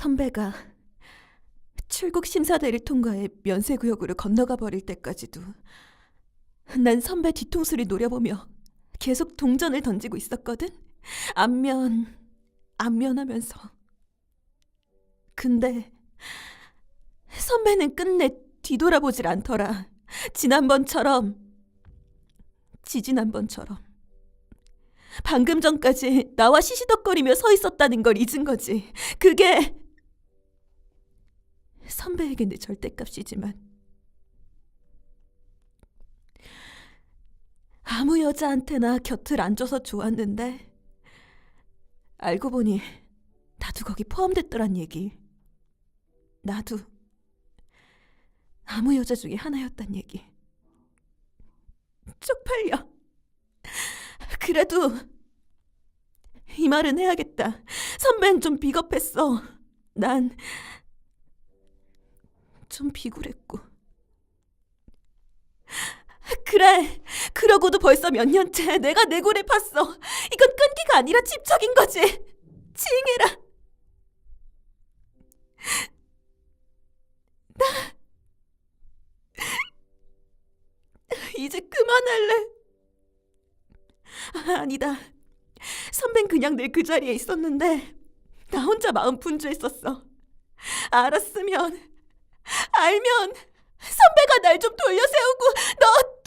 선배가 출국 심사대를 통과해 면세구역으로 건너가 버릴 때까지도 난 선배 뒤통수를 노려보며 계속 동전을 던지고 있었거든. 안면, 안면하면서. 근데 선배는 끝내 뒤돌아보질 않더라. 지난번처럼, 지지난번처럼. 방금 전까지 나와 시시덕거리며 서 있었다는 걸 잊은 거지. 그게 선배에게 내 절대값이지만 아무 여자한테나 곁을 안 줘서 좋았는데 알고 보니 나도 거기 포함됐더란 얘기. 나도 아무 여자 중에 하나였단 얘기. 쪽팔려. 그래도 이 말은 해야겠다. 선배는 좀 비겁했어. 난 좀 비굴했고. 그래. 그러고도 벌써 몇 년째 내가 내 굴에 팠어. 이건 끈기가 아니라 집착인 거지. 징해라. 나 이제 그만할래. 아, 아니다. 선배는 그냥 늘 그 자리에 있었는데 나 혼자 마음 분주했었어. 알았으면 알면 선배가 날 좀 돌려세우고 너